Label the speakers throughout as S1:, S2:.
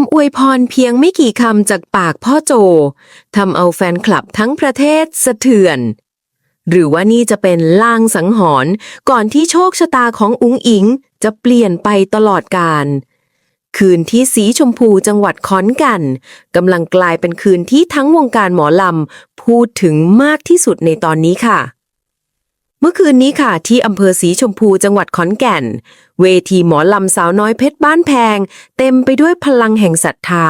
S1: ำอวยพรเพียงไม่กี่คำจากปากพ่อโจทำเอาแฟนคลับทั้งประเทศสะเทือน หรือว่านี่จะเป็นลางสังหรณ์ก่อนที่โชคชะตาของอุ๋งอิงจะเปลี่ยนไปตลอดกาลคืนที่สีชมพูจังหวัดขอนแก่นกำลังกลายเป็นคืนที่ทั้งวงการหมอลำพูดถึงมากที่สุดในตอนนี้ค่ะ มื่อคืนนี้ค่ะ ที่อำเภอสีชมพูจังหวัดขอนแก่น เวทีหมอลำสาวน้อยเพชรบ้านแพง เต็มไปด้วยพลังแห่งศรัทธา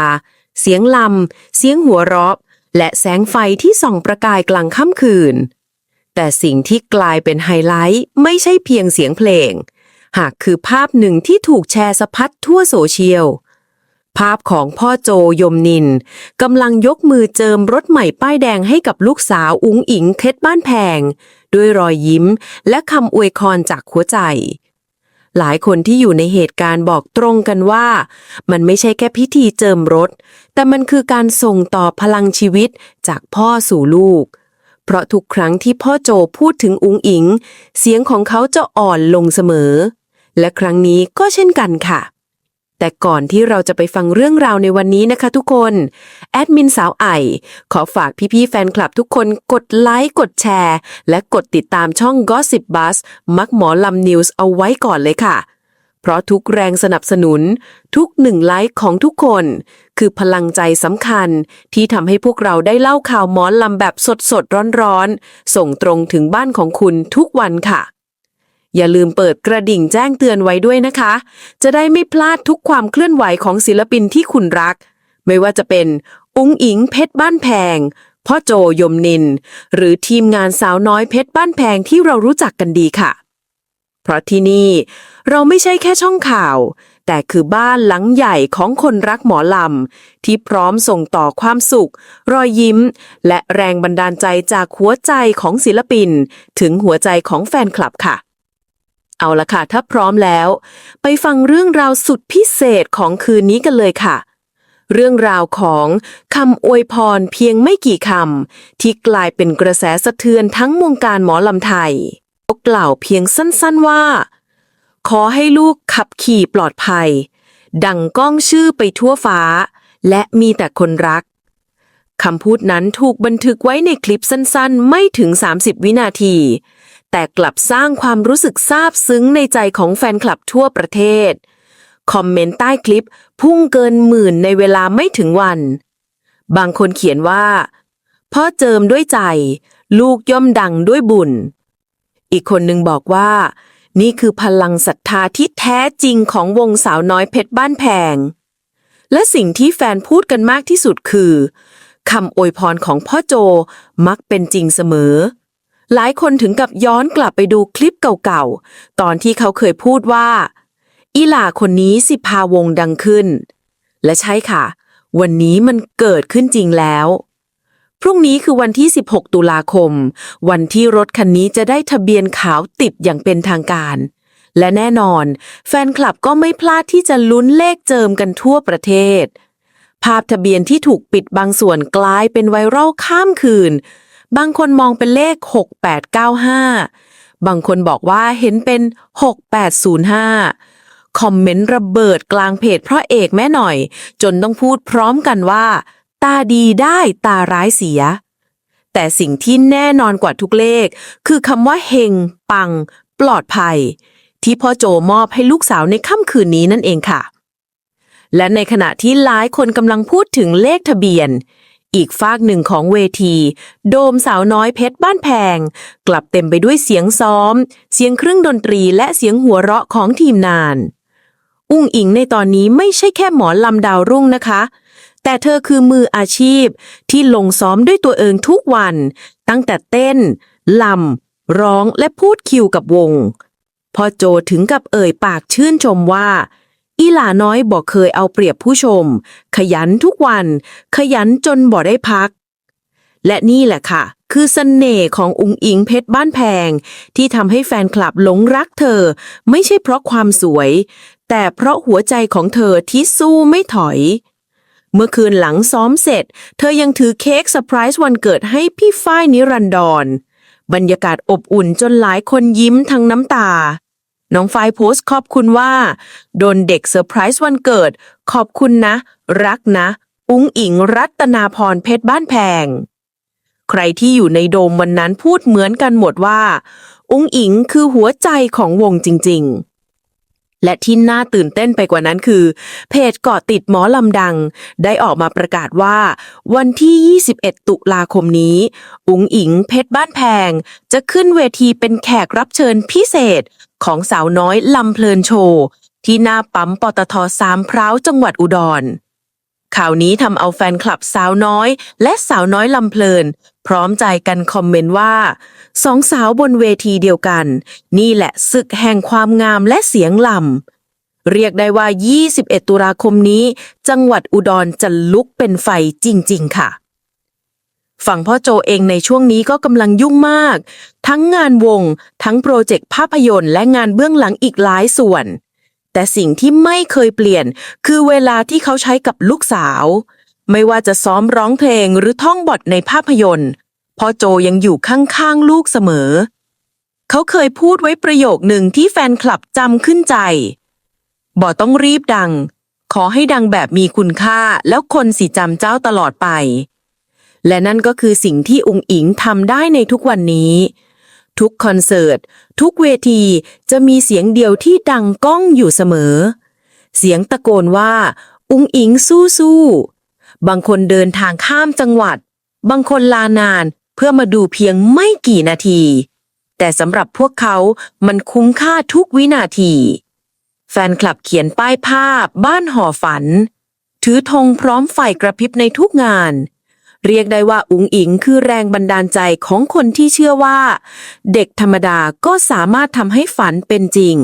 S1: เสียงลำ เสียงหัวเราะ และแสงไฟที่ส่องประกายกลางค่ำคืน แต่สิ่งที่กลายเป็นไฮไลท์ไม่ใช่เพียงเสียงเพลง หากคือภาพหนึ่งที่ถูกแชร์สะพัดทั่วโซเชียล ภาพของพ่อโจยมนินกำลังยกมือเจิมรถใหม่ป้ายแดงให้กับลูกสาวอุ๋งอิงเพชรบ้านแพง ด้วยรอยยิ้มและคำอวยพรจากหัวใจ หลายคนที่อยู่ในเหตุการณ์บอกตรงกันว่า มันไม่ใช่แค่พิธีเจิมรถ แต่มันคือการส่งต่อพลังชีวิตจากพ่อสู่ลูก เพราะทุกครั้งที่พ่อโจพูดถึงอุงอิง เสียงของเขาจะอ่อนลงเสมอ และครั้งนี้ก็เช่นกันค่ะ แต่ก่อนที่เราจะไปฟังเรื่องราวในวันนี้นะคะทุกคน แอดมินสาวไอ ขอฝากพี่ๆแฟนคลับทุกคนกดไลค์ กดแชร์ และกดติดตามช่อง Gossip Buzz มักหมอลำนิวส์เอาไว้ก่อนเลยค่ะ เพราะทุกแรงสนับสนุน ทุกหนึ่งไลค์ของทุกคน คือพลังใจสำคัญ ที่ทำให้พวกเราได้เล่าข่าวหมอลำแบบสดๆร้อนๆ ส่งตรงถึงบ้านของคุณทุกวันค่ะ อย่าลืมเปิดกระดิ่งแจ้งเตือนไว้ด้วยนะคะ จะได้ไม่พลาดทุกความเคลื่อนไหวของศิลปินที่คุณรัก ไม่ว่าจะเป็นอุ้งอิงเพชรบ้านแพง พ่อโจยมนิน หรือทีมงานสาวน้อยเพชรบ้านแพงที่เรารู้จักกันดีค่ะ เพราะที่นี่ เราไม่ใช่แค่ช่องข่าว แต่คือบ้านหลังใหญ่ของคนรักหมอลำ ที่พร้อมส่งต่อความสุข รอยยิ้ม และแรงบันดาลใจจากหัวใจของศิลปิน ถึงหัวใจของแฟนคลับค่ะ เอาละค่ะ ถ้าพร้อมแล้ว ไปฟังเรื่องราวสุดพิเศษของคืนนี้กันเลยค่ะ เรื่องราวของคำอวยพรเพียงไม่กี่คำที่กลายเป็นกระแสสะเทือนทั้งวงการหมอลำไทยเขากล่าวเพียงสั้นๆว่า ขอให้ลูกขับขี่ปลอดภัย ดังก้องชื่อไปทั่วฟ้า และมีแต่คนรักคำพูดนั้นถูกบันทึกไว้ในคลิปสั้นๆ ไม่ถึง 30 วินาที แต่กลับสร้างความรู้สึกซาบซึ้งในใจของแฟนคลับทั่วประเทศ คอมเมนต์ใต้คลิปพุ่งเกินหมื่นในเวลาไม่ถึงวัน บางคนเขียนว่าพ่อเจิมด้วยใจ ลูกย่อมดังด้วยบุญ อีกคนหนึ่งบอกว่า นี่คือพลังศรัทธาที่แท้จริงของวงสาวน้อยเพชรบ้านแพง และสิ่งที่แฟนพูดกันมากที่สุดคือคำอวยพรของพ่อโจมักเป็นจริงเสมอ หลายคนถึงกับย้อนกลับไปดูคลิปเก่าๆ ตอนที่เขาเคยพูดว่า อีหล่าคนนี้สิพาวงดังขึ้น และใช่ค่ะ วันนี้มันเกิดขึ้นจริงแล้ว พรุ่งนี้คือวันที่ 16 ตุลาคม วันที่รถคันนี้จะได้ทะเบียนขาวติดอย่างเป็นทางการ และแน่นอน แฟนคลับก็ไม่พลาดที่จะลุ้นเลขเจิมกันทั่วประเทศ ภาพทะเบียนที่ถูกปิดบางส่วนกลายเป็นไวรัลข้ามคืน บางคนมองเป็นเลข 6895 บางคนบอกว่าเห็นเป็น 6805 คอมเมนต์ระเบิดกลางเพจเพราะเอกแม่หน่อย จนต้องพูดพร้อมกันว่า ตาดีได้ตาร้ายเสีย แต่สิ่งที่แน่นอนกว่าทุกเลข คือคำว่าเฮง ปัง ปลอดภัย ที่พ่อโจมอบให้ลูกสาวในค่ำคืนนี้นั่นเองค่ะและในขณะที่หลายคนกำลังพูดถึงเลขทะเบียน อีกฝากหนึ่งของเวที โดมสาวน้อยเพชรบ้านแพง กลับเต็มไปด้วยเสียงซ้อม เสียงเครื่องดนตรีและเสียงหัวเราะของทีมนาน อุ้งอิงในตอนนี้ไม่ใช่แค่หมอลำดาวรุ่งนะคะ แต่เธอคือมืออาชีพที่ลงซ้อมด้วยตัวเองทุกวัน ตั้งแต่เต้นลำร้องและพูดคิวกับวง พอโจถึงกับเอ่ยปากชื่นชมว่า อีหลาน้อยบอกเคยเอาเปรียบผู้ชม ขยันทุกวัน ขยันจนบ่ได้พัก และนี่แหละค่ะ คือเสน่ห์ของอุงอิงเพชรบ้านแพง ที่ทำให้แฟนคลับหลงรักเธอ ไม่ใช่เพราะความสวย แต่เพราะหัวใจของเธอที่สู้ไม่ถอย เมื่อคืนหลังซ้อมเสร็จ เธอยังถือเค้กเซอร์ไพรส์วันเกิดให้พี่ฝ้ายนิรันดรบรรยากาศอบอุ่นจนหลายคนยิ้มทั้งน้ำตา น้องฝ้ายโพสต์ขอบคุณว่า โดนเด็กเซอร์ไพรส์วันเกิด ขอบคุณนะ รักนะ อุ้งอิงรัตนาพรเพชรบ้านแพง ใครที่อยู่ในโดมวันนั้นพูดเหมือนกันหมดว่า อุ้งอิงคือหัวใจของวงจริง ๆ และที่น่าตื่นเต้นไปกว่านั้นคือ เพจเกาะติดหมอลำดัง ได้ออกมาประกาศว่า วันที่ 21 ตุลาคมนี้ อุ๋งอิงเพชรบ้านแพง จะขึ้นเวทีเป็นแขกรับเชิญพิเศษของสาวน้อยลำเพลินโชว์ ที่หน้าปั๊มปตทสามพร้าวจังหวัดอุดรข่าวนี้ทำเอาแฟนคลับสาวน้อย และสาวน้อยลำเพลิน พร้อมใจกันคอมเมนต์ว่าสองสาวบนเวทีเดียวกัน นี่แหละศึกแห่งความงามและเสียงลำเรียกได้ว่า 21 ตุลาคมนี้ จังหวัดอุดรจะลุกเป็นไฟจริง ๆ ค่ะ ฝั่งพ่อโจเองในช่วงนี้ก็กำลังยุ่งมาก ทั้งงานวง ทั้งโปรเจกต์ภาพยนตร์และงานเบื้องหลังอีกหลายส่วน แต่สิ่งที่ไม่เคยเปลี่ยน คือเวลาที่เขาใช้กับลูกสาว ไม่ว่าจะซ้อมร้องเพลงหรือท่องบทในภาพยนตร์พ่อโจยังอยู่ข้างๆลูกเสมอ เขาเคยพูดไว้ประโยคหนึ่งที่แฟนคลับจำขึ้นใจบ่ต้องรีบดัง ขอให้ดังแบบมีคุณค่าแล้วคนสิจำเจ้าตลอดไป และนั่นก็คือสิ่งที่อุงอิงทำได้ในทุกวันนี้ ทุกคอนเสิร์ต ทุกเวทีจะมีเสียงเดียวที่ดังก้องอยู่เสมอ เสียงตะโกนว่า อุงอิงสู้สู้ บางคนเดินทางข้ามจังหวัด บางคนลานานเพื่อมาดูเพียงไม่กี่นาที แต่สำหรับพวกเขามันคุ้มค่าทุกวินาที แฟนคลับเขียนป้ายภาพ บ้านห่อฝัน ถือธงพร้อมไฟกระพริบในทุกงาน เรียกได้ว่าอุ๋งอิงคือแรงบันดาลใจของคนที่เชื่อว่า เด็กธรรมดาก็สามารถทำให้ฝันเป็นจริง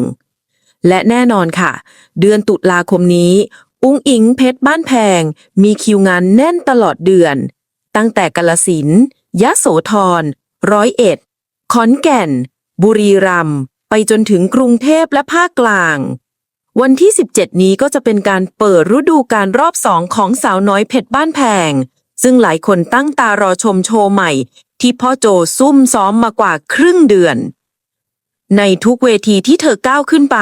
S1: และแน่นอนค่ะ เดือนตุลาคมนี้ อุ๋งอิงเพชรบ้านแพง มีคิวงานแน่นตลอดเดือน ตั้งแต่กาลสินยะโสธร ร้อยเอ็ด ขอนแก่น บุรีรัมย์ ไปจนถึงกรุงเทพและภาคกลาง วันที่ 17 นี้ก็จะเป็นการเปิดฤดูการรอบสองของสาวน้อยเพชรบ้านแพง ซึ่งหลายคนตั้งตารอชมโชว์ใหม่ ที่พ่อโจซุ่มซ้อมมากว่าครึ่งเดือน ในทุกเวทีที่เธอก้าวขึ้นไป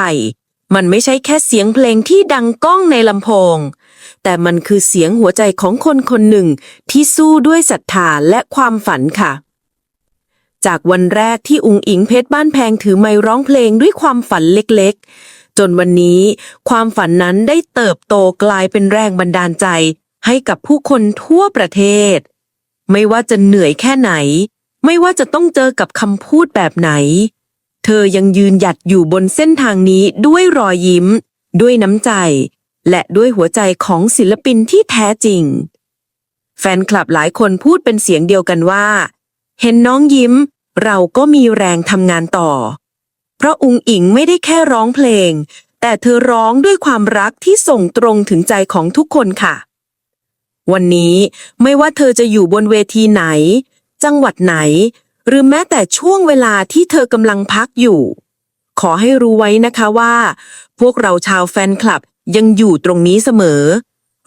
S1: มันไม่ใช่แค่เสียงเพลงที่ดังก้องในลำโพง แต่มันคือเสียงหัวใจของคนคนหนึ่งที่สู้ด้วยศรัทธาและความฝันค่ะ จากวันแรกที่อุงอิงเพชรบ้านแพงถือไมร้องเพลงด้วยความฝันเล็กๆ จนวันนี้ความฝันนั้นได้เติบโตกลายเป็นแรงบันดาลใจ ให้กับผู้คนทั่วประเทศ ไม่ว่าจะเหนื่อยแค่ไหน ไม่ว่าจะต้องเจอกับคำพูดแบบไหน เธอยังยืนหยัดอยู่บนเส้นทางนี้ด้วยรอยยิ้ม ด้วยน้ำใจ และด้วยหัวใจของศิลปินที่แท้จริง แฟนคลับหลายคนพูดเป็นเสียงเดียวกันว่า เห็นน้องยิ้ม เราก็มีแรงทำงานต่อ เพราะอุงอิงไม่ได้แค่ร้องเพลง แต่เธอร้องด้วยความรักที่ส่งตรงถึงใจของทุกคนค่ะ วันนี้ไม่ว่าเธอจะอยู่บนเวทีไหน จังหวัดไหน หรือแม้แต่ช่วงเวลาที่เธอกำลังพักอยู่ ขอให้รู้ไว้นะคะว่า พวกเราชาวแฟนคลับยังอยู่ตรงนี้เสมอ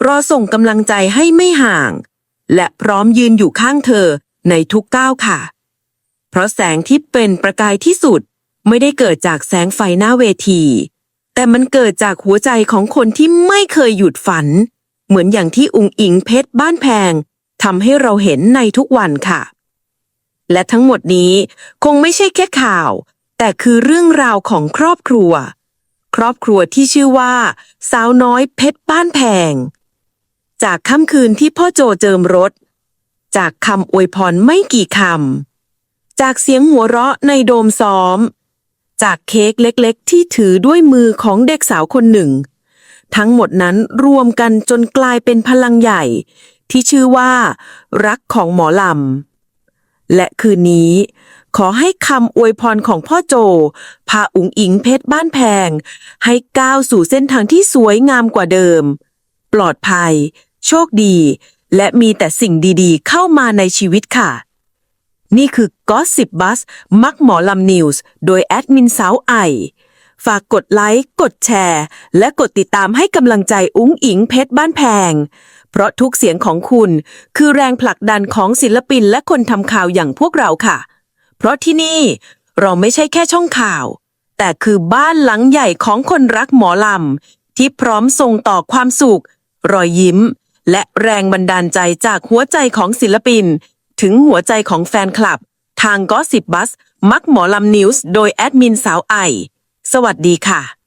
S1: รอส่งกำลังใจให้ไม่ห่าง และพร้อมยืนอยู่ข้างเธอในทุกก้าวค่ะ เพราะแสงที่เป็นประกายที่สุดไม่ได้เกิดจากแสงไฟหน้าเวที แต่มันเกิดจากหัวใจของคนที่ไม่เคยหยุดฝัน เหมือนอย่างที่อุงอิงเพชรบ้านแพงทำให้เราเห็นในทุกวันค่ะ และทั้งหมดนี้คงไม่ใช่แค่ข่าว แต่คือเรื่องราวของครอบครัว ครอบครัวที่ชื่อว่า สาวน้อยเพชรบ้านแพง จากค่ำคืนที่พ่อโจเจิมรถ จากคำอวยพรไม่กี่คำ จากเสียงหัวเราะในโดมซ้อม จากเค้กเล็กๆ ที่ถือด้วยมือของเด็กสาวคนหนึ่ง ทั้งหมดนั้นรวมกันจนกลายเป็นพลังใหญ่ ที่ชื่อว่า รักของหมอลำ และคืนนี้ ขอให้คำอวยพรของพ่อโจ พาอุ๋งอิงเพชรบ้านแพง ให้ก้าวสู่เส้นทางที่สวยงามกว่าเดิม ปลอดภัย โชคดี และมีแต่สิ่งดีๆ เข้ามาในชีวิตค่ะ นี่คือ Gossip Bus มักหมอลำนิวส์ โดยแอดมินสาวไอ ฝากกดไลค์ กดแชร์ และกดติดตามให้กำลังใจอุ้งอิงเพชรบ้านแพง เพราะทุกเสียงของคุณคือแรงผลักดันของศิลปินและคนทำข่าวอย่างพวกเราค่ะ เพราะที่นี่เราไม่ใช่แค่ช่องข่าว แต่คือบ้านหลังใหญ่ของคนรักหมอลำ ที่พร้อมส่งต่อความสุข รอยยิ้ม และแรงบันดาลใจจากหัวใจของศิลปิน ถึงหัวใจของแฟนคลับ ทางก็สิบบัส มักหมอลำนิวส์โดยแอดมินสาวไอ สวัสดีค่ะ